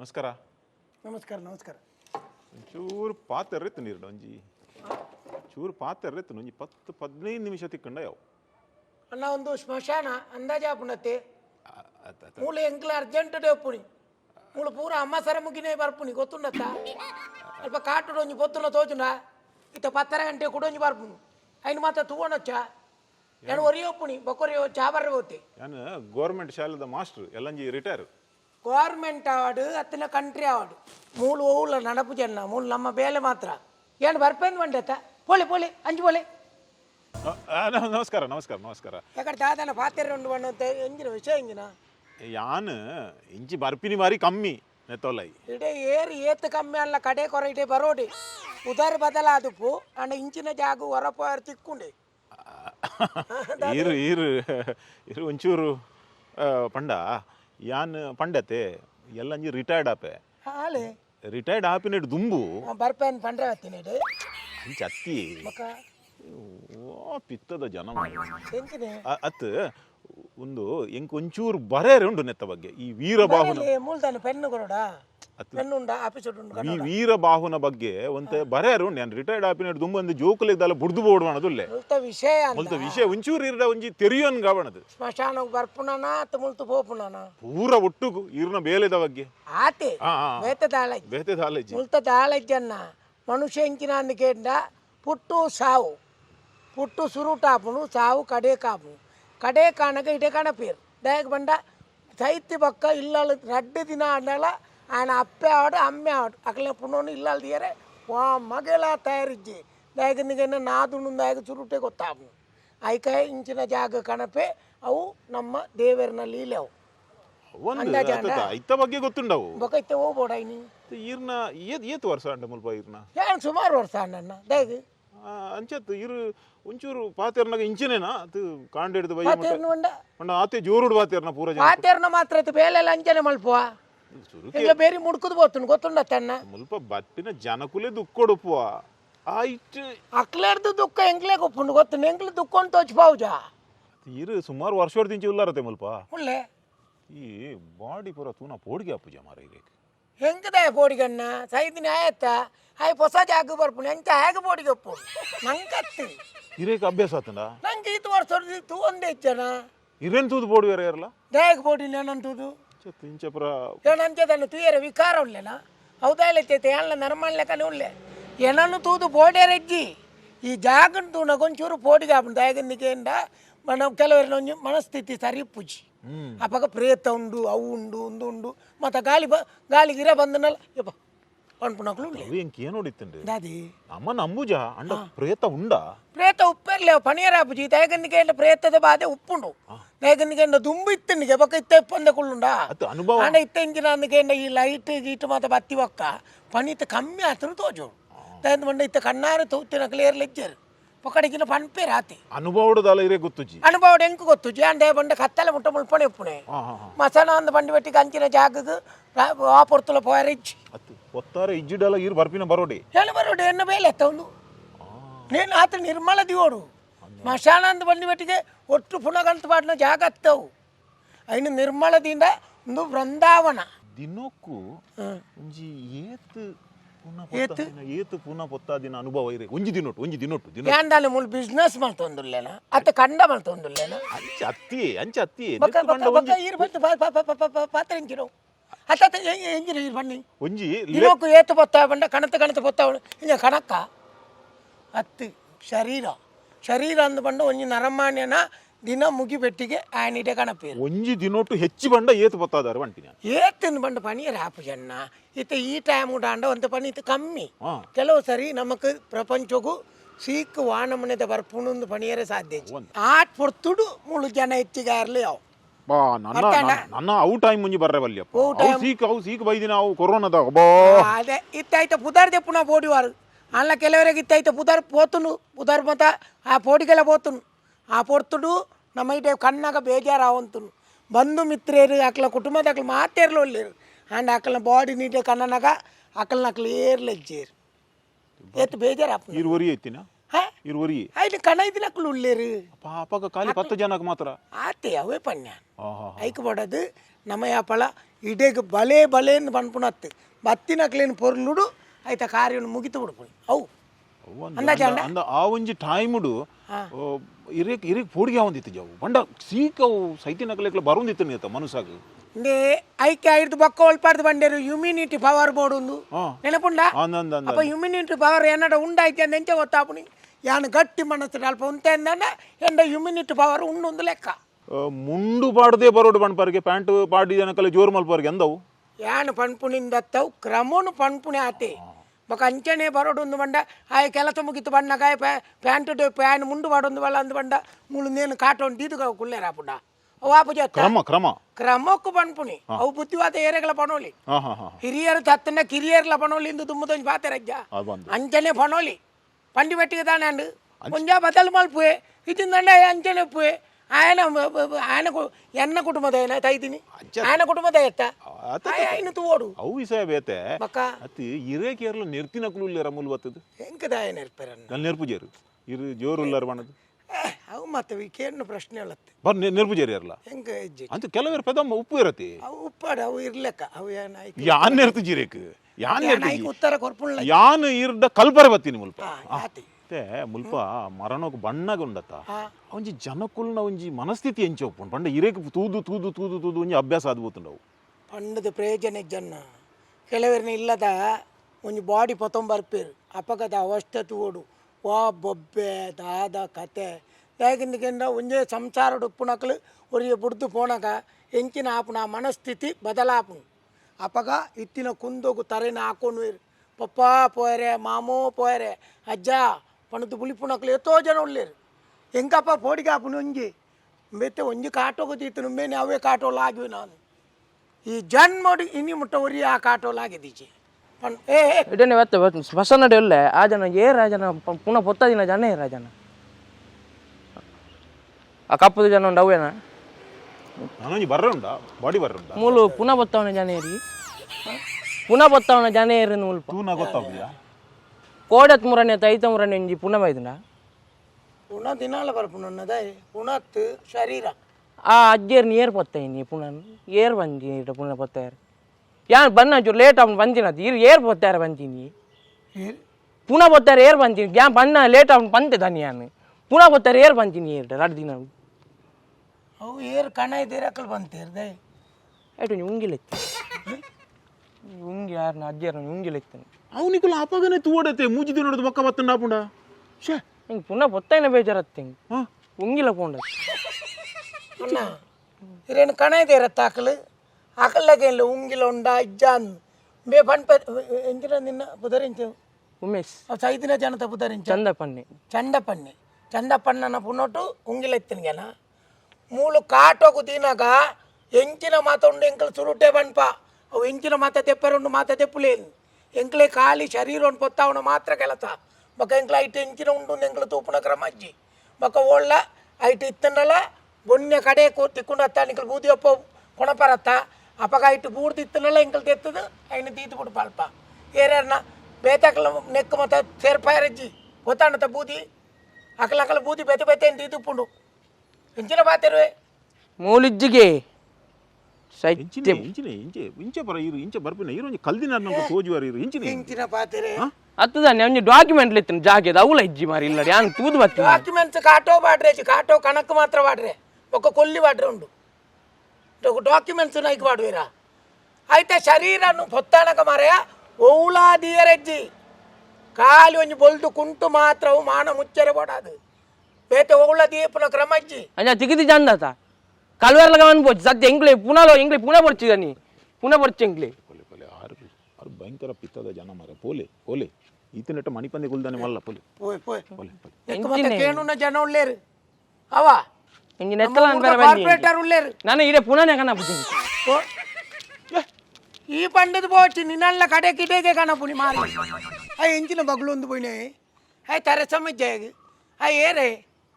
ನಮಸ್ಕಾರ. ನಮಸ್ಕಾರ ನಮಸ್ಕಾರ. ಒಂಚೂರು ಪಾತೆರ್ರಿತ್ತು ನೀರು ಒಂಜಿ ಚೂರು ಪಾತೆರ್ರಿತ್ತು ಒಂಜಿ ಪತ್ತು ಹದಿನೈದು ನಿಮಿಷ ತಿಕ್ಕಂಡ ಯಾವ? ಅಣ್ಣ ಒಂದು ಸ್ಮಶಾನ ಅಂದಾಜಾಪುಣತ್ತೆ ಮೂಲ ಎಂಕ್ಲ ಅರ್ಜೆಂಟ್ ಡೇಪುಣಿ ಮೂಳು ಪೂರ ಅಮ್ಮ ಸರ ಮುಗಿನೇ ಬರ್ಪುಣಿ ಗೊತ್ತುಂಡತ್ತ? ಅಲ್ಪ ಕಾಟುಡು ಒಂಜಿ ಪೊತ್ತುನ ತೋಜುಂಡ ಇತ್ತ ಪತ್ತರ ಗಂಟೆ ಕುಡೊಂಜಿ ಬರ್ಪುಣಿ ಅಯ್ನ ಮಾತ್ರ ತೂವಣೊಚ್ಚ? ಏನು ಒರಿಯೋಪುಣಿ ಬೊಕೊರಿಯೋ ಚಾಬರ್ರೆ ಹೋತೆ. ನಾನು ಗೌರ್ಮೆಂಟ್ ಶಾಲೆದ ಮಾಸ್ಟರ್ ಎಲ್ಲಂಜಿ ರಿಟೈರ್ ಗೌರ್ಮೆಂಟ್ ಅವಾರ್ಡ್ ಅತ್ತಿನ ಕಂಟ್ರಿ ಅವಾರ್ಡ್ ಮೂಲು ಓವುಲ ನಡಪು ಜನ ಮೂಲು ನಮ್ಮ ಬೇಲೆ ಮಾತ್ರ. ಏನು ಬರ್ಪೇನ್ ಬಂಡೆತ್ತ ಪೋಲೆ ಪೋಲೆ ಅಂಜು ಪೋಲೆ ನಮಸ್ಕಾರ ನಮಸ್ಕಾರ ನಮಸ್ಕಾರ. ಯಾಕಡೆ ದಾದನ ಪಾತೆರೆ ಉಂಡು ಬಣ್ಣ ಎಂಜಿನ ವಿಷಯ ಎಂಜಿನ ಯಾನ್ ಇಂಚಿ ಬರ್ಪಿನಿ ಬಾರಿ ಕಮ್ಮಿ ನೆತ್ತೋಲೈ. ಏಡೆ ಏರು ಏತ್ ಕಮ್ಮಿ ಅಲ್ಲ ಕಡೆ ಕೊರ ಇಡೆ ಬರೋಡಿ. ಉದರ್ ಬದಲಾದಪ್ಪು ಅಣ್ಣ ಇಂಚಿನ ಜಾಗ ಹೊರಪೋಯರ್ ತಿಕ್ಕೊಂಡೆ. ಇರು ಇರು ಇರು ಒಂಚೂರು ಪಂಡ. ಯಾನ್ ಪಂಡತೆ ಎಲ್ಲಂಜಿ ರಿಟೈರ್ಡ್ ಆಪೆ. ಹಾಲೆ. ರಿಟೈರ್ಡ್ ಆಪಿನೆಡ್ ದುಂಬು. ಬರ್ಪೇನ್ ಪಂಡ್ರೆ ಹತ್ತಿನೇಡೆ ಅಂಚಿ ಅತ್ತಿ ಮಕ್ಕ. ಓ ಪಿತ್ತದ ಜನ ಅತ್ ಒಂದು ಎಂಕೊಂಚೂರು ಬರೆಯರೆ ಉಂಡು ನೆತ್ತ ಬಗ್ಗೆ. ಈ ವೀರಬಾಹುನ ಮೂಲದಾನ ಪೆನ್ನು ಕೊರೋಡ ಪೆನ್ನು ಉಂಡ ಉಂಡು ಈ ವೀರಬಾಹುನ ಬಗ್ಗೆ ಒಂತೆ ಬರೆಯರು ಉಂಡು ನಾನು ರಿಟೈರ್ಡ್ ಆಪಿನಡ್ ದುಂಬು ಒಂದು ಜೋಕುಲ ಇದ್ದಲ್ಲ ಬುಡ್ದು ಬೋಡ್ ಮಾಡೋದಿಲ್ಲ ಮುಲ್ತ ವಿಷಯ ಮುಲ್ತ ವಿಷಯ ಒಂಚೂರು ಇರ್ದ ಒಂಜಿ ತೆರಿಯೋನ್ ಗಾವಣದು. ಸ್ಮಶಾನ ಬರ್ಪುಣನ ಅತ್ತ ಮುಲ್ತು ಪೋಪುಣನ? ಪೂರ ಒಟ್ಟು ಇರ್ನ ಬೇಲೆದ ಬಗ್ಗೆ. ಆತೆ? ಬೇತೆ ದಾಳಜ್. ಬೇತೆ ದಾಳಜ್. ಮುಲ್ತ ದಾಳಜ್ಜನ್ನ. ಮನುಷ್ಯ ಇಂಚಿನ ಅಂದ ಪುಟ್ಟು ಸಾವು. ಪುಟ್ಟು ಸುರುಟಾಪುಣು ಸಾವು ಕಡೆ ಕಾಪುಣು ಕಡೆ ಕಾಣಕ ಇಡೆ ಕಾಣ ಪೇರು ಡಯಕ್ ಬಂಡ ಸೈತ್ಯ ಪಕ್ಕ ಇಲ್ಲಾಳ ರಡ್ಡು ದಿನ ಆಡಲ್ಲ ಆಯನ ಅಪ್ಪೆ ಆಡು ಅಮ್ಮೆ ಆಡು. ಅಕಲೆ ಪುನೋನು ಇಲ್ಲಾಲ್ ದಿಯರೆ ವಾ ಮಗಳ ತಯಾರಿಜ್ಜಿ. ದಾಯಕ ನಿಗೇನ ನಾದುಣ್ಣು ದಾಯಕ ಚುರುಟೆ ಗೊತ್ತಾಗು ಐಕ ಇಂಚಿನ ಜಾಗ ಕಣಪೆ ಅವು ನಮ್ಮ ದೇವರನ ಲೀಲೆ ಅವು ಇತ್ತ ಬಗ್ಗೆ ಗೊತ್ತುಂಡವು? ಬೊಕ ಇತ್ತ ಹೋಗ್ಬೋಡ ಇನಿ ಈರ್ನ ಏತ್ ಏತ್ ವರ್ಷ ಅಂಡ ಮುಲ್ಪ ಈರ್ನ ಸುಮಾರು ವರ್ಷ ಅಣ್ಣ ದಾಯಕ ಅಂಚತ್ ಇರು ಒಂಚೂರು ಪಾತೆರ್ನಾಗ ಇಂಚಿನೇನಾ? ಅದು ಕಾಂಡ ಹಿಡಿದು ಬೈ ಆತೆ ಜೋರುಡು ಪಾತೆರ್ನ ಪೂರ ಜನ. ಪಾತೆರ್ನ ಮಾತ್ರ ಆಯ್ತು ಬೇಲೆಲ್ಲ ಅಂಚನೆ ಮಲ್ಪುವ. ಇಲ್ಲ ಬೇರೆ ಮುಡ್ಕುದು ಬೋತುನ್ ಗೊತ್ತುಂಡ ತನ್ನ? ಮುಲ್ಪ ಬತ್ತಿನ ಜನಕುಲೆ ದುಕ್ಕೊಡುಪುವ ಆಯ್ತು. ಅಕ್ಲೇರ್ದು ದುಃಖ ಎಂಗ್ಲೆ ಗೊಪ್ಪುಂಡು ಗೊತ್ತು ಎಂಗ್ಲೆ ದುಃಖ ಅಂತ ತೋಚ್ಬಾವುಜ ಇರು ಸುಮಾರು ವರ್ಷ ಹೊಡೆದಿಂಚಿ ಉಲ್ಲಾರತೆ ಮುಲ್ಪ. ಒಳ್ಳೆ ಈ ಬಾಡಿ ಪೂರ ತೂನ ಪೋಡಿಗೆ ಅಪ್ಪುಜ ಮಾರ ಇದಕ್ಕೆ ಹೆಂಗದ ಬೋಡಿಗನ್ನ ಸೈದಿನ ಆಯತ್ತ ಹಾಯ್ ಹೊಸ ಜಾಗ ಬರ್ಪು ಎಂಚ ಹೇಗ ಪೋಡಿಗಪ್ಪು ನಂಗತ್ತಿ ಇರೇಕ ಅಭ್ಯಾಸ ಆತಂಡ ನಂಗೆ ಈತ ವರ್ಷ ತೂ ಒಂದೇ ಜನ ಇರೇನ್ ತೂದು ಬೋಡಿ ಬೇರೆ ಇರಲ್ಲ ದೇಗ ಬೋಡಿ ಏನಂತದು ತೂದು. ಇಂಚ ಪುರ. ಏನಂಚದನ್ನು ತೂಯರ ವಿಕಾರ ಉಳ್ಳೆನ? ಹೌದಾ ಇಲ್ಲೈತೆ ಎಲ್ಲ ನರ್ಮಲ್ ಲೆಕ್ಕನೆ ಉಳ್ಳೆ. ಏನನ್ನು ತೂದು ಬೋಡೇರಜ್ಜಿ ಈ ಜಾಗನ್ ತೂನ ಕೊಂಚೂರು ಪೋಡಿಗೆ ಆಪುಂಡು ದಯಗನ್ನಿಕೆಂಡ ಮನ ಕೆಲವರಿನ ಒಂಜಿ ಮನಸ್ಥಿತಿ ಸರಿ ಪುಜಿ ಹ್ಮ್ ಅಪ್ಪಾಗ ಪ್ರೇತ ಉಂಡು ಅವು ಉಂಡು ಒಂದು ಉಂಡು. ಮತ್ತು ಗಾಳಿ ಬ ಗಾಳಿ ಗಿರ ಬಂದನಲ್ಲ ಯಪ್ಪ ಅನ್ಪುಣಕ್ಲು ಅವು ಎಂಕ್ ಏನ್ ಹೊಡಿತಂಡು ದಾದಿ. ಅಮ್ಮ ನಂಬುಜ ಅಂಡ ಪ್ರೇತ ಉಂಡ? ಪ್ರೇತ ಉಪ್ಪೆರ್ಲೆ ಪಣಿಯರಾಪುಜಿ ದಯಗನ್ನಿಕೆಂಡ ಪ್ರೇತದ ಬಾಧೆ ಉಪ್ಪುಂಡು. ದಯಗನ್ನಿಕೆಂಡ ದುಂಬು ಇತ್ತನಿಗೆ ಬೊಕ್ಕ ಇತ್ತ ಇಪ್ಪಂದ ಕುಳ್ಳುಂಡ ಅತ್ತು ಅನುಭವ. ಅಣ್ಣ ಇತ್ತ ಇಂಜಿನ ಅಂದಕೆಂಡ ಈ ಲೈಟ್ ಗೀಟ್ ಮಾತ ಬತ್ತಿ ಒಕ್ಕ ಪಣಿತ ಕಮ್ಮಿ ಆತನು ತೋಜೋಡು ದಾಯಂದ ಮಂಡ ಇತ್ತ ಕಣ್ಣಾರು ತೂತಿನ ಕ್ಲಿಯರ್ ಲೆಜ್ಜರ್. ಪೊಕಡಿಗಿನ ಪಂಪೆ ರಾತಿ ಅನುಭವಡ ದಾಲ ಇರೇ ಗೊತ್ತುಜಿ ಅನುಭವಡ ಎಂಕ ಗೊತ್ತುಜಿ ಅಂದೆ ಬಂಡ ಕತ್ತಲ ಮುಟ ಮುಳ್ಪಣೆ ಉಪ್ಪನೆ ಮಸಾಲ ಅಂದ ಬಂಡಿ ಬೆಟ್ಟಿ ಗಂಚಿನ ಜಾಗಗ ಆ ಪೊರ್ತುಲ ಪೋಯರಿಜ್ ಅತ್ತು ಒತ್ತಾರ ಇಜ್ಜಿ ಇರ್ ಬರ್ಪಿನ ಬರೋಡಿ. ಹೇಳಿ ಬರೋಡಿ? ಎನ್ನ ಮೇಲೆ ತೌಲು ನೀನ ಆತ ನಿರ್ಮಲ ದಿವೋಡು ಮಸಾಲ ಬಂಡಿ ಬೆಟ್ಟಿಗೆ ಒಟ್ಟು ಪುನ ಗಂತ ಜಾಗ ಅತ್ತೌ ಐನ ನಿರ್ಮಲ ದಿಂದ ಒಂದು ವೃಂದಾವನ. ದಿನೋಕ್ಕು ಒಂಜಿ ಏತ್ ಪುನಃ ಪೊತ್ತ ದಿನ ಏತ್ ಪುನಃ ಪೊತ್ತ ದಿನ ಅನುಭವ ಇರೆ. ಒಂಜಿ ದಿನೊಟ್ಟು ಒಂಜಿ ದಿನೊಟ್ಟು ದಿನ ಯಾಂದಾಲೆ ಮುಲ್ ಬಿಸ್ನೆಸ್ ಮಾಡ್ತೊಂದುಲ್ಲೇನ ಅತ್ತ ಕಂಡ ಮಾಡ್ತೊಂದುಲ್ಲೇನ ಅಂಚ ಅತ್ತಿ ಅಂಚ ಅತ್ತಿ ಬಕ್ಕ ನೆತ್ತು ಬಕ್ಕ ಪಂಡ ಬಕ್ಕ ಒಂಜಿ ಈರು ಬಂತು ಪಾತ್ರ ಹೆಂಗಿರೋ ಅತ್ತ ಹೆಂಗಿರ ಈರು ಬನ್ನಿ? ಒಂಜಿ ದಿನಕ್ಕೂ ಏತು ಬೊತ್ತ ಬಂಡ ಕಣತ ಕಣತ ಬೊತ್ತ ಹಿಂಗೆ ಕಣಕ್ಕ? ಅತ್ತು ಶರೀರ. ಶರೀರ ಅಂದು ಬಂಡ ಒಂಜಿ ನರಮಾನ್ಯನ ದಿನ ಮುಗಿಬೆಟ್ಟಿಗೆ ಆಣಿಡೆ ಕಣಪೇರು ಒಂಜಿ ದಿನೊಟ್ಟು ಹೆಚ್ಚು ಬಂಡ ಏತು ಬತ್ತಾದಾರ ಒಂಟಿನ ಏತನ್ ಬಂಡ ಪಣಿಯರ್ ಆಪು ಜನ ಇತ್ತ ಈ ಟೈಮ್ ಉಂಡಾಂಡ ಒಂದು ಪಣಿ ಇತ್ತು ಕಮ್ಮಿ. ಕೆಲವು ಸರಿ ನಮಕ್ ಪ್ರಪಂಚಗೂ ಸೀಕ್ ವಾನಮನೆದ ಬರ್ಪುಣಂದು ಪನಿಯರೆ ಸಾಧ್ಯ ಆ ಒಂದ್. ಆಟ್ ಪೊರ್ತುಡು ಮುಳು ಜನ ಹೆಚ್ಚಿಗಾರ್ಲಿ ಅವು. ಬಾ ನನ್ನ ಅತ್ತಣ್ಣ. ನನ್ನ- ನನ್ನ ಅವು ಟೈಮ್ ಮುಂಜಿ ಬರ್ರೆ ವಲ್ಯಪ್ಪ ಅವು ಅವು time- ಸೀಕ್ ಅವು ಸೀಕ್ ಬೈದಿನ ಅವು ಕೊರೋನಾದಾಗ ಬಾ. ಅದೇ. ಇತ್ತಾಯ್ತ ಪುದಾರ್ದೆ ಪುನಃ ಪೋಡಿವಾರು. ಅಲ್ಲ ಕೆಲವರಿಗೆ ಇತ್ತಾಯ್ತ ಪುದಾರ್ ಪೋತುನು. ಪುದಾರ್ ಮತ ಆ ಪೋಡಿಗೆಲ್ಲ ಪೋತುನು. ಆ ಪೊರ್ತುಡು ನಮ್ಮ ಇಟೆ ಕಣ್ಣಾಗ ಬೇಜಾರು ಅವಂತನು ಬಂಧು ಮಿತ್ರೇರು ಅಕ್ಲ ಕುಟುಂಬದಾಕ್ಲು ಮಾತೇರ್ಲು ಒಳ್ಳೆರು. ಆಂಡ್ ಅಕ್ಕಲ್ನ ಬಾಡಿ ನೀಟೆ ಕಣ್ಣನಾಗ ಅಕ್ಕಲ್ನ ಅಕ್ಲು ಏರ್ಲೆ ಜೇರು ಎತ್ತು ಬೇಜಾರು ಅಪ್ಪ ಇರು ಒರಿ ಐತಿನ ಇರು ಒರಿ ಐದು ಕಣ ಇದಿನ ಅಕ್ಲು ಉಳ್ಳೇರು ಪಾಪಗ ಖಾಲಿ ಮಾತ್ರ? ಆತೆ ಅವೇ ಪಣ್ಯ. ಐಕ್ ಬಡದು ನಮ್ಮ ಯಾಪಳ ಇಡೆಗ್ ಬಲೆ ಬಲೆ ಎಂದು ಬನ್ಪುಣತ್ತು ಬತ್ತಿನ ಅಕ್ಲೇನು ಪೊರ್ಲುಡು ಆಯ್ತಾ ಕಾರ್ಯವನ್ನು ಮುಗಿತು ಬಿಡ್ಬೋದು ಅವು. ಅಂದ ಅಂದ ಆ ಒಂಜಿ ಟೈಮ್ಡು ಇರೇಕ್ ಇರೇಕ್ ಪೋಡಿಗೆ ಆವಂದಿತ್ತು ಜಾವು. ಬಂಡ ಸೀಕವು ಸೈತಿ ನಕಲೆಕ್ಲ ಬರೊಂದಿತ್ತು ನೀತ ಮನುಸಾಗ ಇಂದೆ ಐಕೆ ಐರ್ದು ಬೊಕ್ಕ ಒಳ್ಪಾರ್ದು ಬಂಡೇರು ಹ್ಯುಮಿನಿಟಿ ಪವರ್ ಬೋರ್ಡ್ ಉಂದು ನೆನಪುಂಡ? ಅಪ್ಪ ಹ್ಯುಮಿನಿಟಿ ಪವರ್ ಏನಾಡ ಉಂಡಾಯ್ತು ಅಂದ ಎಂಚ ಗೊತ್ತಾಪುನಿ? ಯಾನು ಗಟ್ಟಿ ಮನಸ್ಸು ಅಲ್ಪ ಉಂತೆ ಅಂದ ಎಂಡ ಹ್ಯುಮಿನಿಟಿ ಪವರ್ ಉಂಡು ಲೆಕ್ಕ. ಮುಂಡು ಪಾಡದೆ ಬರೋಡು ಬಣ್ಪಾರ್ಗೆ ಪ್ಯಾಂಟ್ ಪಾಡಿ ಜನಕಲ್ಲ ಜೋರು ಮಲ್ಪಾರ್ಗೆ ಅಂದವು? ಯಾನು ಪಣ್ಪುಣಿಂದತ್ತವು ಕ್ರಮನು ಪಣ್ಪುಣಿ ಆತೆ. ಬೊಕ ಅಂಚನೆ ಬರೋಡೊಂದು ಬಂಡ ಆಯ ಕೆಲಸ ಮುಗಿತು ಬಣ್ಣ ಕಾಯ ಪ್ಯಾಂಟ್ ಪ್ಯಾನ್ ಮುಂಡು ಬಾಡೊಂದು ಬಳ್ಳ ಅಂದು ಬಂಡ ಮುಳುಂದೇನು ಕಾಟೊಂಡು ಇದು ಪುಂಡ ವಾಪು ಜೊತೆ ಕ್ರಮ ಕ್ರಮ. ಕ್ರಮಕ್ಕೂ ಬಣ್ಪುಣಿ. ಅವು ಬುದ್ಧಿವಾದ ಏರೆಗಳ ಪಣೋಲಿ ಹಿರಿಯರು ತತ್ತನ್ನ ಕಿರಿಯರ್ಲ ಪಣೋಲಿ ಇಂದು ತುಂಬದೊಂದು ಬಾತೆ ರಜ್ಜ. ಅಂಚನೆ ಪಣೋಲಿ ಪಂಡಿ ಬೆಟ್ಟಿಗೆ ತಾನೆ ಅಂಡು ಒಂಜಾ ಬದಲು ಮಲ್ಪುವೆ ಇದಿಂದಂಡ ಅಂಚನೆ ಪುವೆ ఆయన ఆయన ಎನ್ನ ಕುಟುಂಬದ ಏನ? ತೈದಿನಿ ಆಯನ ಕುಟುಂಬದ ಎತ್ತ? ఆయన ತೋಡು ಅವು ವಿಷಯ ಬೇತೆ. ಮಕ್ಕ. ಅತ್ತಿ ಇರೇ ಕೇರಳ ನೆರ್ತಿನಕ್ಕೂ ಇಲ್ಲ ರಮುಲ್ ಬತ್ತದು? ಹೆಂಗದ ನೆರ್ಪರ ನನ್ನ ನೆರ್ಪುಜೇರು. ಇರು ಜೋರು ಇಲ್ಲಾರ ಅವು ಮತ್ತೆ ಕೇರಳ ಪ್ರಶ್ನೆ ಹೇಳತ್ತೆ ಬರ್ ನೆರ್ಪುಜೇರಿ ಇರಲ್ಲ ಹೆಂಗ ಅಂತ ಕೆಲವರು ಪದಮ್ಮ ಉಪ್ಪು ಇರತಿ ಅವು ಉಪ್ಪಾಡ ಅವು ಇರ್ಲಕ್ಕ. ಅವು ಏನಾಯ್ತು ಯಾನ್ ನೆರ್ತು ಜೀರೇಕ್ ಯಾನ್ ಉತ್ತರ ಕೊರ್ಪುಣ್ಣ ಯಾನ್ ಇರ್ದ ಕಲ್ಪರೆ ಬತ್ತೀನಿ ಮುಲ್ಪ. ಆತಿ ಅತ್ತೆ ಮುಲ್ಪ ಮರಣೋಗ ಬಣ್ಣಗ ಉಂಡತ್ತ. ಒಂಜಿ ಜನಕುಲ್ನ ಒಂಜಿ ಮನಸ್ಥಿತಿ ಎಂಚೆ ಒಪ್ಪುಂಡು. ಪಂಡ ಇರೇಕ್ ತೂದು ತೂದು ತೂದು ತೂದು ಒಂಜಿ ಅಭ್ಯಾಸ ಆದ್ಬೋತುಂಡವು ಪಂಡದ ಪ್ರಯೋಜನ ಜನ. ಕೆಲವರನ್ನ ಇಲ್ಲದ ಒಂಜಿ ಬಾಡಿ ಪತ್ತೊಂಬರ್ಪೇರು ಅಪಗದ ಅವಸ್ಥೆ ತೂಡು ವಾ ಬೊಬ್ಬೆ ದಾದ ಕತೆ. ಯಾಕೆಂದ ಒಂಜೇ ಸಂಸಾರ ಉಪ್ಪುನಕಲು ಒರಿಗೆ ಬುಡ್ದು ಪೋಣಗ ಎಂಚಿನ ಆಪುನ ಮನಸ್ಥಿತಿ ಬದಲಾಪುನು ಅಪಗ ಇತ್ತಿನ ಕುಂದೋಗು ತರೆನ ಹಾಕೊಂಡು ಪಪ್ಪ ಪೋಯರೆ ಮಾಮೂ ಪೋಯರೆ ಅಜ್ಜ പണിത് പുളിപ്പുണക്കൾ എത്തോ ജനം ഉള്ളേര് ಹೆಂಗಪ್ಪ ಫೋಡಿಗೆ ಹಾಪುನು ಒಂಜಿ ಮೆತ್ತೆ ಒಂಜಿ ಕಾಟೋಗು ತೀತನು ಮೇನೆ ಅವೇ ಕಾಟೋಲಾಗಿವೆ ನಾನು ಈ ಜನ್ಮಡಿ ಇನ್ನಿ ಮುಟ್ಟ ಒರಿ ಆ ಕಾಟೋಲಾಗಿದ್ದೀಜಿ ಇಡನೆ ಬತ್ತೆ ಬಸನ್ನಡೆ ಒಲ್ಲೆ ಆ ಜನ ಏ ರಾಜನ ಪುನಃ ಪೊತ್ತಾದಿನ ಜನ ಏ ರಾಜನ ಆ ಕಪ್ಪದ ಜನ ಉಂಡು ಅವೇನ ಮೂಲು ಪುನಃ ಬತ್ತವನ ಜನ ಏರಿ ಪುನಃ ಬತ್ತವನ ಜನ ಏರಿ ಮೂಲ ಕೋಡತ್ ಮುರನೆ ತೈತ ಮುರನೆ ಒಂಜಿ ಪುನಃ ಬೈದನ ಪುಣ ದಿನಾಲ ಬರ್ಪುನನ್ನದ ಪುಣತ್ ಶರೀರ ಆ ಅಜ್ಜೇರ್ನಿ ಏರ್ ಪೊತ್ತಾಯಿನಿ ಪುನಃ ಏರ್ ಬಂದಿ ಇಟ ಪುನಃ ಪೊತ್ತಾಯರ್ ಯಾನ್ ಬನ್ನ ಚೂರು ಲೇಟ್ ಅವ್ನು ಬಂದಿನದು ಇರು ಏರ್ ಪೊತ್ತಾರ ಬಂತೀನಿ ಪುನಃ ಪೊತ್ತಾರ ಏರ್ ಬಂತೀನಿ ಯಾ ಬನ್ನ ಲೇಟ್ ಅವ್ನು ಬಂದೆ ದನಿ ಯಾನು ಪುನಃ ಪೊತ್ತಾರ ಏರ್ ಬಂತೀನಿ ಏರ್ ಎರಡು ದಿನ ಅವು ಏರ್ ಕಣ ಇದ್ದೀರಕಲ್ ಬಂತೀರ್ದೆ ಏಟು ಉಂಗಿಲೆತ್ತಿ ಉಂಗಿ ಯಾರನ್ನ ಅಜ್ಜಿಯರನ್ನ ಉಂಗಿಲಿಕ್ತಾನೆ ಅವನಿಕುಲ ಅಪಗನೆ ತೂಡತೆ ಮೂಜಿ ದಿನದ ಮೊಕ್ಕ ಬತ್ತಂಡ ಪುಂಡ ಛೇ ಹಿಂಗೆ ಪುನಃ ಬೊತ್ತೈನ ಬೇಜಾರತ್ತೆ ಹಾಂ ಉಂಗಿಲ ಪೋಂಡ ಅಣ್ಣ ಹಿರೇನು ಕಣ ಇದೆ ಇರತ್ತೆ ಆಕಲು ಆಕಲ್ಲಾಗ ಇಲ್ಲ ಉಂಗಿಲ ಉಂಡ ಅಜ್ಜ ಬೇ ಪಣ್ ಪೆ ಎಂಜಿನ ನಿನ್ನ ಪುದರಿಂಚೆ ಉಮೇಶ್ ಅವ್ ಜನತ ಪುದರಿಂಚೆ ಚಂದ ಪಣ್ಣೆ ಚಂದ ಪಣ್ಣೆ ಚಂದ ಪಣ್ಣನ ಪುನೊಟ್ಟು ಉಂಗಿಲ ಎತ್ತಿನಗೆನ ಮೂಳು ಕಾಟೋಗು ದಿನಾಗ ಎಂಚಿನ ಮಾತು ಉಂಡು ಎಂಕಲ್ ಸುರುಟೆ ಬಣ್ಪ అವು ಎಂಚಿನ ಮಾತ ತೆಪ್ಪೆರೊಂಡು ಮಾತ ತೆಪ್ಪುಲೇನು ಎಂಕ್ಲೆ ಖಾಲಿ ಶರೀರ ಪೊತ್ತಾವಣ ಮಾತ್ರ ಕೆಲಸ. ಬೊಕ್ಕ ಎಂಕ್ಲ ಐಟ್ ಎಂಚಿನ ಉಂಡು ಎಂಕ್ಲ ತೂಪುನ ಕ್ರಮ ಅಜ್ಜಿ. ಬೊಕ್ಕ ಓಳ್ಳ, ಐಟ್ ಇತ್ತನಲ್ಲ ಬೊನ್ನೆ ಕಡೆ ಕೋ ತಿಕ್ಕೊಂಡು ಹತ್ತ ಬೂದಿ ಒಪ್ಪ ಕೊಣಪರತ್ತ ಅಪಗ ಐಟ್ ಬೂಡ್ದು ಇತ್ತನಲ್ಲ ಎಂಕಲ್ ತೆತ್ತದು, ಐನ ತೀತು ಬಿಡು ಪಾಲ್ಪ ಏರ್ಯಾರನ ಬೇತಕಲ ನೆಕ್ಕ ಮತ್ತ ಸೇರ್ಪಾಯರಜ್ಜಿ ಗೊತ್ತಾಣತ ಬೂದಿ, ಅಕಲ ಅಕಲ ಬೂದಿ ಬೆತೆ ಬೆತೆ ಅಂತ ಪುಂಡು ಎಂಚಿನ ಬಾತಿರುವೆ ಮೂಲಿಜ್ಜಿಗೆ. ಸೈ ಇಂಚಿನ ಇಂಚೆ ಇಂಚೆ ಇಂಚ ಇರು ಇಂಚೆ ಬರ್ಪಿನ ಇರು ಒಂಜಿ ಕಲ್ದಿನ ನಮ್ಗೆ ತೋಜುವಾರ ಇರು ಇಂಚಿನ. ಇಂಚಿನ ಪಾತೆರೆ? ಅತ್ತದಾನೆ ಅವ್ನಿ ಡಾಕ್ಯುಮೆಂಟ್ ಲೆತ್ತಿನ ಜಾಗೆದ ಅವಲ ಇಜ್ಜಿ ಮಾರಿ ಇಲ್ಲ ಯಾನ್ ತೂದು ಬತ್ತಿ ಡಾಕ್ಯುಮೆಂಟ್ಸ್ ಕಾಟೋ ಬಾಡ್ರೆ ಕಾಟೋ ಕಣಕ್ ಮಾತ್ರ ಬಾಡ್ರೆ ಒಕ್ಕ ಕೊಲ್ಲಿ ಬಾಡ್ರೆ ಉಂಡು. ಡಾಕ್ಯುಮೆಂಟ್ಸ್ ನೈಕ್ ಬಾಡುವಿರಾ? ಐತೆ ಶರೀರನು ಹೊತ್ತಾಣಕ ಮರೆಯ? ಒವುಳಾ ದಿಯರೆಜ್ಜಿ ಕಾಲಿ ಒಂಜಿ ಬೊಲ್ದು ಕುಂಟು ಮಾತ್ರವು ಮಾನ ಮುಚ್ಚರೆ ಬೋಡಾದು. ಬೇತೆ ಒವುಳ ದೀಪನ ಕ್ರಮಜ್ಜಿ ಅಂಜ ತಿಗಿದಿ ಜಂದಾತ? कालव्याला गावाने पोहोच సత్య इंकले पुण्याला इंकले पुण्या पडची కానీ पुण्या पडची इंकले పోలే పోలే ఆరు ఆరు భయంకర పిత్తద జన మర. పోలే పోలే. ఈతనట్టు మణిపంది కూలిదాని వల్ల పోలే. పోయి పోయి. పోలే పోలే. ఎంకిన కేనున్న జనం లేరు. అవా? ఇంజిన్ ఎత్తలా అనిపారు కార్పొరేటర్ లేరు. నాన్న ఈడే కన్నా పుచ్చింది ఈ పండుది పోవచ్చు నిన్నళ్ళ కడే కిటేకే కనపుని మారి. ఆ ఎంచిన బగులు ఉంది పోయినాయి. అయ్యి తెరసమ్మ ఏరే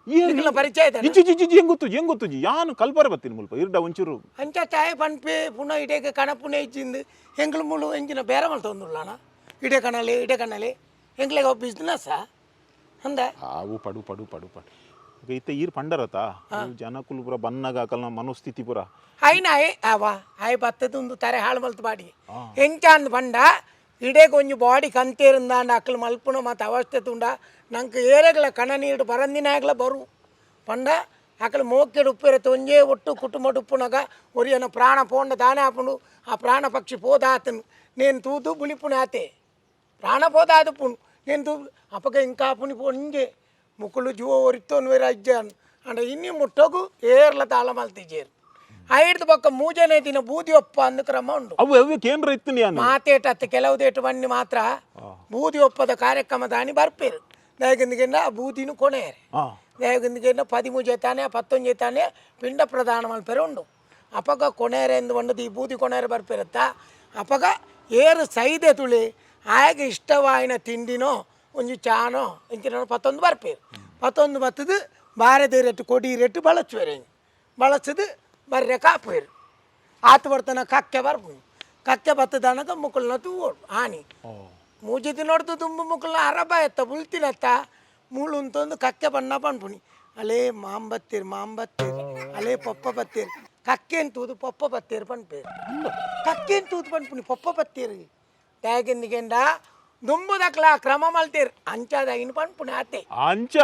ಈಗಲ ಪರಿಚಯ ಇದೆ ಇಜ್ಜಿ ಇಜ್ಜಿ ಇಜ್ಜಿ ಹೆಂಗ್ ಗೊತ್ತು ಹೆಂಗ್ ಗೊತ್ತು ಯಾನು ಕಲ್ಪರ ಬತ್ತೀನಿ ಮುಲ್ಪ. ಇರ್ಡ ಒಂಚೂರು. ಅಂಚ ಚಾಯ್ ಪನ್ಪೆ ಪುನಃ ಇಡೇಕ ಕಣ ಪುಣೆ ಇಜ್ಜಿಂದು ಹೆಂಗ್ಲ ಮುಳು ಎಂಜಿನ ಬೇರೆ ಮಲ್ ತೊಂದುಳ್ಳಣ ಇಡೇ ಕಣಲಿ ಇಡೇ ಕಣಲಿ ಹೆಂಗ್ಲೆಗ ಬಿಸ್ನೆಸ್ ಅಂದ? ಹಾವು ಪಡು ಪಡು ಪಡು ಪಡು. ಇತ್ತ ಈರ್ ಪಂಡರತ? ಜನಕುಲ್ ಪುರ ಬನ್ನಗ ಕಲ್ನ ಮನೋಸ್ಥಿತಿ ಪುರ. ಐನಾಯ್ ಅವ ಆಯ್ ಬತ್ತದ ಒಂದು ತಾರೆ ಹಾಳು ಮಲ್ತು ಬಾಡಿ. ಎಂಚ ಅಂದ್ ಇಡೇ ಕೊಂಚ ಬಾಡಿ ಕಂತೇರಿಂದಾಂಡ ಅಕ್ಕಲು ಮಲ್ಪುನ ಮತ್ತು ಅವಸ್ಥೆ ತುಂಡ ನಂಗೆ ಏರೆಗ್ಲ ಕಣ ನೀಡು ಬರಂದಿನಾಗ್ಲ ಬರು ಪಂಡ ಅಕ್ಕಲು ಮೋಕೆಡು ಉಪ್ಪಿರ ತೊಂಜೆ ಒಟ್ಟು ಕುಟುಂಬ ಉಪ್ಪುನಗ ಒರಿಯನ ಪ್ರಾಣ ಪೋಂಡ ದಾನೆ ಹಾಪುಂಡು ಆ ಪ್ರಾಣ ಪಕ್ಷಿ పోదాతను నేను తూతూ పులిపుని ఆతే ప్రాణ పోదాదు పుణు నేను తూ అప్పక ఇంకా పుని పొంజే ముక్కులు జువ ఒరితోను వేరే అజ్జాను అంటే ఇన్ని ముట్టకు ఏర్ల తాళమలు ಆ ಪಕ್ಕ ಬೊಕ್ಕ ಮೂಜನೆ ದಿನ ಬೂದಿಯೊಪ್ಪ ಅಂದ ಕ್ರಮ ಉಂಡು. ಮಾತೇಟ ಕೆಲವು ದೇಟು ಬನ್ನಿ ಮಾತ್ರ ಬೂದಿಯೊಪ್ಪದ ಕಾರ್ಯಕ್ರಮದ ಅಣಿ ಬರ್ಪೇರು. ದೇಗಂದಿಗೆನ್ನ ಆ ಬೂದಿನು ಕೊನೆಯರೆ. ದೇಗಂದಿಗೆನ್ನ ಪದಿಮೂಜೆತಾನೆ ತಾನೆ ಪಿಂಡ ಪ್ರಧಾನ ಮಲ್ಪೆರೆ ಉಂಡು. ಅಪಗ ಕೊನೆಯರೆ ಎಂದು ಒಂದು ಈ ಬೂದಿ ಕೊನೆಯರೆ ಬರ್ಪಿರುತ್ತ. ಅಪಗ ಏರು ಸೈದೆ ತುಳಿ ಆಯಗೆ ಇಷ್ಟವಾಯಿನ ತಿಂಡಿನೋ ಒಂಜಿ ಚಾನೋ ಇಂಚಿನ ಪತ್ತೊಂದು ಬರ್ಪೇರು. ಪತ್ತೊಂದು ಬತ್ತದು ಬಾರದೇ ರೇಟ್ ಕೊಡಿ ರೇಟ್ ಬಳಚುವೆರೆ ಬಳಸದು ಬರ್ರೆ ಕಾಪೇರು ಆತು ಬರ್ತನ ಕಕ್ಕೆ ಬರ್ಪು ಕಕ್ಕೆ ಬತ್ತದನಕ ಮುಕ್ಕಳನ್ನ ತೂಗೋಡು. ಆನಿ. ಮೂಜಿತಿ ನೋಡ್ದು ತುಂಬ ಮುಕ್ಕಳನ್ನ ಅರಬ ಎತ್ತ ಬುಲ್ತಿನತ್ತ ಮೂಳು ಅಂತಂದು ಕಕ್ಕೆ ಬಣ್ಣ ಪಣ್ಪುಣಿ ಅಲೇ ಮಾಂ ಬತ್ತೀರಿ ಮಾಂ ಬತ್ತೀರಿ ಅಲೇ ಪೊಪ್ಪ ಬತ್ತೀರಿ. ಕಕ್ಕೆ ತೂದು ಪೊಪ್ಪ ಬತ್ತೀರಿ ಬಂದ್ಬೇರಿ ಕಕ್ಕೆ ತೂದು ಪಣ್ಪುಣಿ ಪಪ್ಪ ಬತ್ತೀರಿ. ತ್ಯಾಗಿಂದಿಗೆಂಡ ದುಂಬುದಕ್ಲ ಕ್ರಮ ಮಾಡ್ತೀರಿ ಅಂಚಾದಾಗಿನ ಪಣ್ಪುಣಿ ಆತೆ. ಅಂಚ?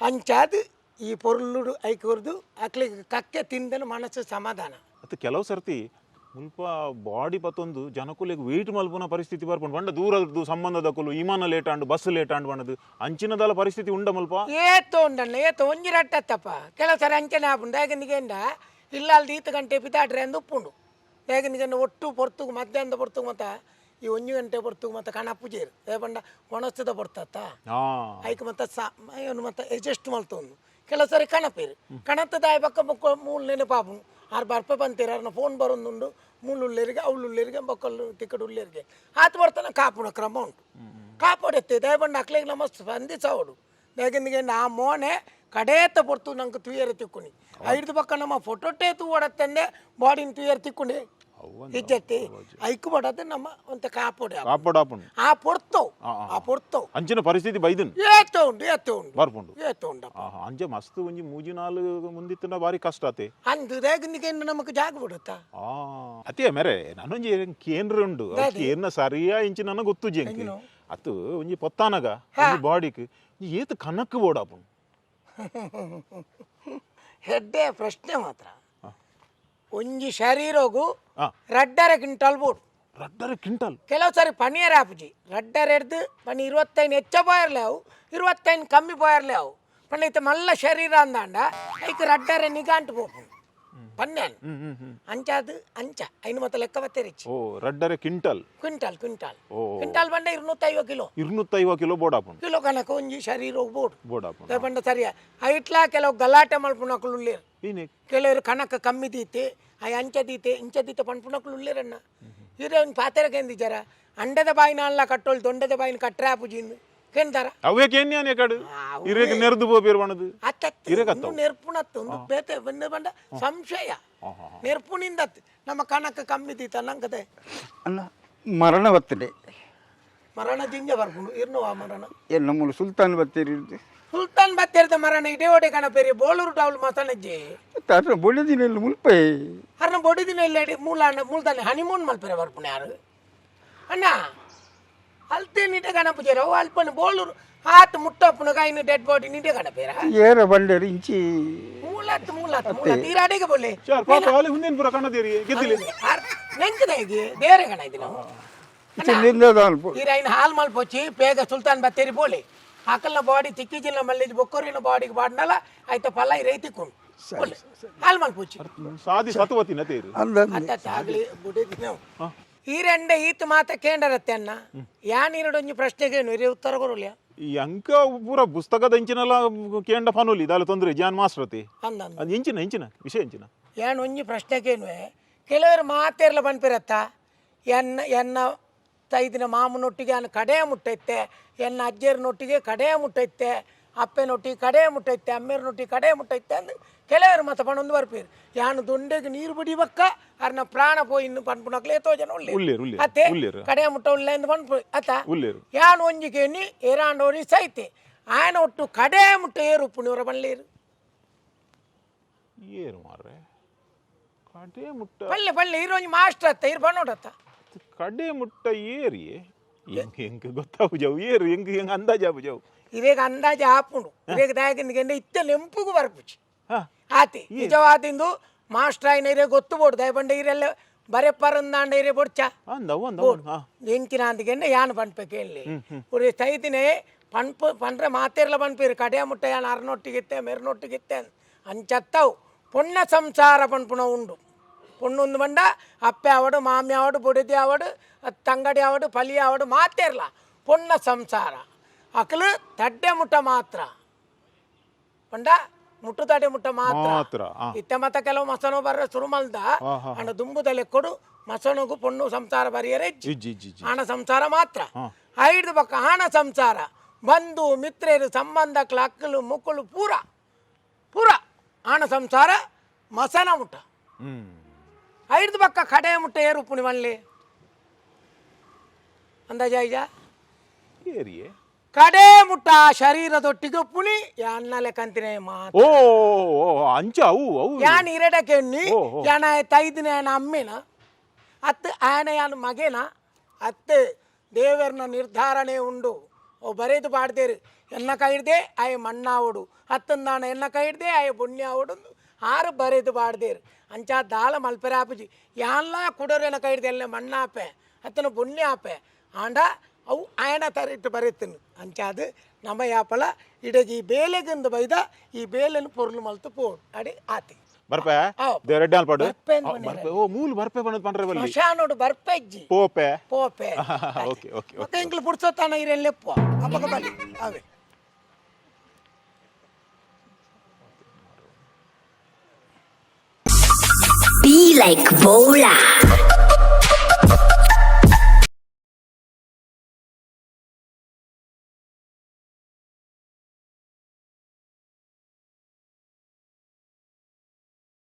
ಅಂಚಾದ ಈ ಪೊರ್ಲುಡು ಐಕೋರ್ದು ಅಕ್ಲಿಗೆ ಕಕ್ಕೆ ತಿಂದನು ಮನಸ್ಸು ಸಮಾಧಾನ. ಮತ್ತೆ ಕೆಲವು ಸರ್ತಿ ಮುಲ್ಪ ಬಾಡಿ ಪತ್ತೊಂದು ಜನಕುಲಿಗೆ ವೆಯ್ಟ್ ಮಲ್ಪುನ ಪರಿಸ್ಥಿತಿ ಬರ್ಪುಂಡು ಬಂಡ ದೂರದ್ದು ಸಂಬಂಧದ ಕುಲು ವಿಮಾನ ಲೇಟ್ ಆಂಡು ಬಸ್ ಲೇಟ್ ಆಂಡು ಬಣ್ಣದು ಅಂಚಿನದಲ್ಲ ಪರಿಸ್ಥಿತಿ ಉಂಡ ಮಲ್ಪ? ಏತೋ ಉಂಡಣ್ಣ ಏತೋ ಒಂಜಿ ರಟ್ಟತ್ತಪ್ಪ. ಕೆಲವು ಸರಿ ಅಂಚನೆ ಆಪುಂಡು ಹೇಗಂದಿಗೆಂಡ ಇಲ್ಲ ಅಲ್ಲಿ ಈತ ಗಂಟೆ ಪಿತಾಟ್ರೆ ಅಂದು ಉಪ್ಪುಂಡು. ಹೇಗಂದಿಗೆಂಡ ಒಟ್ಟು ಪೊರ್ತುಗು ಮಧ್ಯಾಹ್ನದ ಪೊರ್ತುಗು ಮತ್ತ ಈ ಒಂಜಿ ಗಂಟೆ ಪೊರ್ತುಗು ಮತ್ತ ಪೂಜೆ ಏ ಬಂಡ ಒಣಸ್ತದ ಬರ್ತತ್ತ ಐಕ್ ಮತ್ತ ಸಾ ಮತ್ತ ಎಜೆಸ್ಟ್ ಮಲ್ತೊಂದು. ಕೆಲವು ಸರಿ ಕಣಪೇರು ಕಣತ್ತದ ಆಯ್ ಪಕ್ಕ ಬೊಕ್ಕ ಮೂಲು ನೆನಪಾಪು ಆರು ಬರ್ಪೆ ಬಂತೀರ ಅವ್ರನ್ನ ಫೋನ್ ಬರೋದುಂಡು ಮೂಲು ಉಳ್ಳೇರಿಗೆ ಅವಳು ಉಳ್ಳೇರಿಗೆ ಬೊಕ್ಕಲು ಟಿಕೆಟ್ ಉಳ್ಳೇರಿಗೆ ಆತ ಬರ್ತಾನೆ ಕಾಪುಣ ಕ್ರಮ ಉಂಟು ಕಾಪಾಡುತ್ತೆ ದಯಬಂಡ ಅಕ್ಲಿಗೆ ನಮ್ಮ ಸ್ಪಂದಿಸವಡು ಯಾಕೆಂದ್ರೆ ನಾ ಮೋನೆ ಕಡೇತ ಪೊರ್ತು ನಂಗೆ ತುಯರ ತಿಕ್ಕುನಿ ಐದು ಪಕ್ಕ ನಮ್ಮ ಫೋಟೋಟೇ ತೂವಡತ್ತಂದೆ ಬಾಡಿನ ತುಯರ ತಿಕ್ಕುಂಡೆ ಇಜ್ಜತ್ತಿ ಐಕು ಬಡತ್ತೆ ನಮ್ಮ ಒಂತ ಕಾಪೋಡೆ ಕಾಪಾಡಾಪುಂಡು ಆ ಪೊರ್ತವು ಆ ಪೊರ್ತವು ಅಂಚಿನ ಪರಿಸ್ಥಿತಿ ಬೈದನ್. ಏತ ಉಂಡು ಏತ ಉಂಡು ಬರ್ಪುಂಡು. ಏತ ಉಂಡು ಆಹಾ, ಅಂಚೆ ಮಸ್ತ್ ಒಂಜಿ ಮೂಜಿ ನಾಲ್ ಮುಂದಿತ್ತಿನ ಬಾರಿ ಕಷ್ಟ ಆತೆ ಅಂದು ದೇಗನಿಗೆ ನಮಗೆ ಜಾಗ ಬಿಡುತ್ತಾ? ಆ ಅತಿಯ ಮೇರೆ ನಾನೊಂಜಿ ಕೇಂದ್ರ ಉಂಡು. ಕೇಂದ್ರ ಸರಿಯಾ ಇಂಚಿ ನನಗೆ ಗೊತ್ತು ಜಂಕಿ ಅತ್ತು ಒಂಜಿ ಪೊತ್ತಾನಗ ಒಂಜಿ ಬಾಡಿಕ್ ಏತ್ ಕನಕ್ ಬೋಡಾಪುಂಡು ಹೆಡ್ಡೆ ಪ್ರಶ್ನೆ ಮಾತ್ರ. ಒಂಜಿ ಶರೀರೋಗು ರಡ್ಡರ ಕ್ವಿಂಟಲ್ ಬೋಡು ರಡ್ಡರ ಕ್ವಿಂಟಲ್ ಕೆಲವು ಸಾರಿ ಪಣಿಯರ ಆಪುಜಿ ರಡ್ಡರ ಹಿಡ್ದು ಪಣಿ ಇರುವತ್ತೈನು ಹೆಚ್ಚ ಪೋಯರ್ಲೆ ಅವು ಇರುವತ್ತೈನು ಕಮ್ಮಿ ಪೋಯರ್ಲೆ ಅವು ಪಂಡ ಮಲ್ಲ ಶರೀರ ಅಂದಾಂಡ ಐಕ್ ರಡ್ಡರ ನಿಗಾಂಟ್ ಬೋಪು പന്നാൻ അഞ്ചാത് അഞ്ച അതിന് മൊത്തം ലെക്ക പത്തരിച്ച് ಓ ರಡ್ಡರೆ ಕಿಂಟಲ್ ಕಿಂಟಲ್ ಕ್ವಿಂಟಾಲ್. ಓ. ಕ್ವಿಂಟಾಲ್ ಬಂಡ ಇರ್ನೂತ್ತೈವ ಕಿಲೋ. ಇರ್ನೂತ್ತೈವತ್ತು ಕಿಲೋ ಬೋಡಾಪುಂಡು ಕಿಲೋ ಕಣಕ ಒಂಜಿ ಶರೀರ ಬೋಡ್ ಬೋಡಾಪುಂಡು ಬಂಡ ಸರಿಯ. ಐಟ್ಲಾ ಕೆಲವು ಗಲಾಟೆ ಮಲ್ಪುಣಕ್ಲು ಉಳ್ಳೇರು. ಏನೇ? ಕೆಲವರು ಕಣಕ ಕಮ್ಮಿ ದೀತೆ ಆ ಅಂಚ ದೀತೆ ಇಂಚ ದೀತೆ ಪಣ್ಪುಣಕ್ಲು ಉಳ್ಳೇರಣ್ಣ ಇರೋ ಒಂದು ಪಾತ್ರೆ ಕೇಂದ್ರ ಜರ ಅಂಡದ ಬಾಯಿನ ಅಲ್ಲ ಕಟ್ಟೋಳು ದೊಂಡದ ಬಾಯಿನ ಕಟ್ಟ್ರೆ ಆಪುಜಿಂದು ಕೇಂತಾರ ಅವೇ ಕೇನ್ಯಾನೆ ಕಡು? ಇರೇಕ್ ನೆರೆದು ಬೋಬೇರು ಬಣದು ಅತ್ತತ್ತು ಇನ್ನು ನೆರ್ಪುಣತ್ತು ಒಂದು ಬೇತೆ ಬಂದ ಬಂಡ. ಸಂಶಯ. ನೆರ್ಪುಣಿಂದ ನಮ್ಮ ಕಣಕ ಕಮ್ಮಿ ದೀತ ನಂಗದೆ. ಅಲ್ಲ ಮರಣ ಬರ್ತಡೆ ಮರಣ ಜಿಂಜ ಬರ್ಕೊಂಡು ಇರ್ನು ಆ ಮರಣ? ಎಲ್ಲ ನಮ್ಮಲ್ಲಿ ಸುಲ್ತಾನ್ ಬತ್ತೇರಿ ಸುಲ್ತಾನ್ ಬತ್ತಿರದ ಮರಣ ಇಡೇ ಒಡೆ ಕಣ ಪೇರಿ. ಬೋಳೂರು ಟೌಲ್ ಮತನಜ್ಜಿ. ಅದ್ರ ಬೊಳ್ಳೆದಿನ ಮುಲ್ಪೈ. ಅರ್ನ ಬೊಡಿದಿನ ಇಲ್ಲ ಮೂಲ ಮೂಲದಾನೆ ಹನಿಮೂನ್ ಮಲ್ಪೆರೆ ಬರ್ಪುಣ ಯಾರು? ಅಣ್ಣ ಅಲ್ತೆ ನಿಟೆ ಗಣಪತಿಯರ ಅಲ್ಪನ ಬೋಳೂರು. ಹಾತ್ ಮುಟ್ಟಪ್ಪನ ಕಾಯಿನ ಡೆಡ್ ಬಾಡಿ ನಿಟೆ ಗಣಪೇರ ಏರ ಬಂಡೇರಿ ಇಂಚಿ. ಮೂಲತ್ ಮೂಲತ್ ಮೂಲತ್ ಈ ರಾಡಿಗೆ ಬೋಲೆ ಚಾರ್ ಪಾಪ ಅಲ್ಲಿ ಮುಂದಿನ ಪುರ ಕಣದೇರಿ ಗೆದ್ದಿಲ್ಲ ನೆಂಕದ ಇದು ಬೇರೆ ಗಣ ಇದು ನಾವು. ಇಂಚಿ ನಿಂದದ ಅಲ್ಪ. ಈ ರೈನ್ ಹಾಲ್ ಮಲ್ಪೊಚ್ಚಿ ಬೇಗ ಸುಲ್ತಾನ್ ಬತ್ತೇರಿ ಬೋಲೆ ಹಾಕಲ್ನ ಬಾಡಿ ತಿಕ್ಕಿಜಿಲ್ಲ ಮಲ್ಲಿಜ್ ಬೊಕ್ಕರಿನ ಬಾಡಿಗೆ ಬಾಡ್ನಲ್ಲ ಆಯ್ತ ಪಲ್ಲ ಈ ರೈ ಕುಣ್. ಹಾಲ್ ಮಲ್ಪೊಚ್ಚಿ ಸಾದಿ ಸತುವತಿನ ತೇರು. ಅಂದ ಆಗ್ಲಿ ಬುಡಿದಿನ ಈ ರೆಂಡೆ ಈತ್ ಮಾತ ಕೇಂಡರತ್ತೆ ಅಣ್ಣ. ಯಾನ್ ಇರಡೊಂಜಿ ಪ್ರಶ್ನೆಗೇನು ಇರಿ ಉತ್ತರ ಕೊರಲ್ಯ ಈ ಅಂಕ ಪೂರ ಪುಸ್ತಕದ ಇಂಚಿನೆಲ್ಲ ಕೇಂಡ ಫನೋಲಿ ದಾಲ ತೊಂದ್ರೆ ಜಾನ್ ಸ್ಪತಿ ಅಂದ ಅದು. ಇಂಚಿನ ಇಂಚಿನ ವಿಷಯ ಇಂಚಿನ. ಯಾನ್ ಒಂಜಿ ಪ್ರಶ್ನೆಗೇನು ಕೆಲವರು ಮಾತೇರ್ಲ ಬನ್ಪಿರತ್ತ ಎನ್ನ ಎನ್ನ ತೈದಿನ ಮಾಮನೊಟ್ಟಿಗೆ ಅನ್ನ ಕಡೆ ಮುಟ್ಟೈತೆ ಎನ್ನ ಅಜ್ಜೇರಿನೊಟ್ಟಿಗೆ ಕಡೆಯ ಮುಟ್ಟೈತೆ ಅಪ್ಪೆನೊಟ್ಟಿ ಕಡೆ ಮುಟ್ಟೈತೆ ಅಮ್ಮೇರನೊಟ್ಟಿ ಕಡೆ ಮುಟ್ಟೈತೆ ಅಂದ್ರೆ ಕೆಲವರು ಮತ್ತೆ ಪಣೊಂದು ಬರ್ಪೀರ್ ಯಾನು ದೊಂಡೆಗೆ ನೀರು ಬಿಡಿಬಕ್ಕ ಅರ್ನ ಪ್ರಾಣ ಪೋಯಿ ಇನ್ನು ಪಣ್ಪುಣಕ್ಲೆ ಏತೋ ಜನ ಉಳ್ಳಿ ಅತ್ತೆ ಕಡೆ ಮುಟ್ಟ ಉಳ್ಳೆ ಅಂದ್ ಪಣ್ಪು ಅತ್ತ? ಯಾನು ಒಂಜಿಗೆ ನೀ ಏರಾಂಡೋರಿ ಸೈತೆ ಆಯನ ಒಟ್ಟು ಕಡೆ ಮುಟ್ಟ ಏರು ಪುಣಿವರ ಬಳ್ಳಿರು ಏನು ಮಾರ್ರೆ? ಕಡೆ ಮುಟ್ಟ ಬಳ್ಳಿ ಬಳ್ಳಿ ಇರೋ ಮಾಸ್ಟರ್ ಅತ್ತ ಇರ್ ಬಣ್ಣೋಡತ್ತ ಕಡೆ ಮುಟ್ಟ ಏರಿ? ಹೆಂಗ್ ಹೆಂಗ್ ಗೊತ್ತಾವು ಏರು ಹೆಂಗ್ ಹೆಂಗ್ ಅಂದಾಜಾಬು ಜಾವು ಇವೇಗ ಅಂದಾಜು ಆಪುಂಡು ಇವೇಗ ದಾಯಕಿಂದ ಇತ್ತ ನೆಂಪುಗು ಬರ್ಪುಚಿ ಹಾ. ಆತಿ ನಿಜವಾದಿಂದು ಮಾಸ್ಟರ್ ಆಯ್ನ ಇರೇ ಗೊತ್ತು ಬೋಡು ದಯಪಂಡ ಇರೆಲ್ಲ ಬರೆ ಪರಂದಾಂಡ ಇರೇ ಬೊಡ್ಚ ಎಂಕಿನ ಅಂದಿಗೆಂಡ ಯಾನ್ ಪನ್ಪೆ ಕೇಳಿ ಉರಿ ತೈತಿನೇ ಪನ್ಪು ಪಂಡ್ರೆ ಮಾತೇರ್ಲ ಪನ್ಪೀರು ಕಡೆ ಮುಟ್ಟ ಯಾನ್ ಅರ್ನೊಟ್ಟಿಗಿತ್ತೆ ಮೆರ್ನೊಟ್ಟಿಗಿತ್ತೆ ಅಂಚತ್ತವು. ಪುಣ್ಯ ಸಂಸಾರ ಪನ್ಪುಣ ಉಂಡು. ಪುಣ್ಣೊಂದು ಬಂಡ ಅಪ್ಪೆ ಆವಡು ಮಾಮಿ ಆವಡು ಬುಡಿದಿ ಆವಡು ತಂಗಡಿ ಆವಡು ಪಲಿ ಆವಡು ಮಾತೇರ್ಲ ಪುಣ್ಯ ಸಂಸಾರ. ಅಕಲು ತಡ್ಡೆ ಮುಟ್ಟ ಮಾತ್ರ. ಪಂಡ ಮುಟ್ಟು ತಡೆ ಮುಟ್ಟ ಮಾತ್ರ. ಇತ್ತೆ ಮತ್ತ ಕೆಲವು ಮಸನು ಬರ್ರೆ ಸುರುಮಲ್ದ ಅಣ್ಣ ದುಂಬುದಲ್ಲಿ ಕೊಡು ಮಸನುಗು ಪೊಣ್ಣು ಸಂಸಾರ ಬರಿಯರೆ ಹಣ ಸಂಸಾರ ಮಾತ್ರ. ಐದು ಪಕ್ಕ ಹಣ ಸಂಸಾರ. ಬಂಧು ಮಿತ್ರರು ಸಂಬಂಧ ಅಕ್ಕಲು ಮುಕ್ಕಲು ಪೂರ. ಪೂರ ಹಣ ಸಂಸಾರ ಮಸನ ಮುಟ್ಟ. ಐದು ಪಕ್ಕ ಕಡೆ ಮುಟ್ಟ ಏರು ಪುಣಿ ಮನ್ಲಿ ಅಂದಾಜ ಐಜ ಏರಿಯೇ? ಕಡೆ ಮುಟ್ಟ ಶರೀರದೊಟ್ಟಿಗೆ ಪುಣಿ ಅನ್ನಲೆ ಕಂತಿನೇ ಮಾತು. ಓ ಓ, ಅಂಚ ಅವು ಅವು. ಯಾನ್ ಇರಡಕ್ಕೆ ಎಣ್ಣಿ ಓ, ಓ. ಯಾನ ತೈದಿನ ಯಾನ ಅಮ್ಮಿನ ಅತ್ತ ಆಯನ ಯಾನ ಮಗೇನ ಅತ್ತೆ ದೇವರನ ನಿರ್ಧಾರಣೆ ಉಂಡು. ಓ ಬರೆದು ಪಾಡ್ದೇರು ಎನ್ನ ಕೈಡ್ದೆ ಆಯ ಮಣ್ಣಾವಡು ಅತ್ತಂದಾಣ ಎನ್ನ ಕೈಡ್ದೆ ಆಯ ಪುಣ್ಯಾವಡು ಆರು ಬರೆದು ಪಾಡ್ದೇರು ಅಂಚ ದಾಳ ಮಲ್ಪರಾಪುಜಿ ಯಾನ್ಲ ಕುಡೋರೆನ ಕೈಡ್ದೆ ಎಲ್ಲ ಮಣ್ಣಾಪೆ ಅತ್ತನ ಪುಣ್ಯಾಪೆ ಆಂಡ ಅವು ಆಯನ ತರಿಟ್ಟು ಬರೀತೀನಿ ಅಂಚಾದು ನಮ್ಮ ಯಾಪಲ ಇಡಗಿ ಈ ಬೇಲೆಗಿಂದು ಬೈದ ಈ ಬೇಲೆನು ಪೊರ್ಲು ಮಲ್ತು ಪೋಡು ಅಡಿ ಆತಿ ಬರ್ಪೆ ಅವ್. ದೇವರೆಡ್ಡಿ ಅಲ್ಪಾಡು ಬರ್ಪೆ ಅಂದ್ ಅವ್, ಬರ್ಪೆ ಓ ಮೂಲು ಬರ್ಪೆ ಬಣ್ಣದ ಪಂಡ್ರೆ ಬಲ್ಲಿ ಮಶಾನೋಡು ಬರ್ಪೆಜ್ಜಿ ಪೋಪೆ ಪೋಪೆ ಓಕೆ ಓಕೆ ಮತ್ತೆ ಇಂಕ್ಲು ಪುಡ್ಸೋತಾನ ಇರೆಲ್ಲೆಪ್ಪು ಅಪ್ಪಗ ಬಲಿ ಅವೇ like Bola.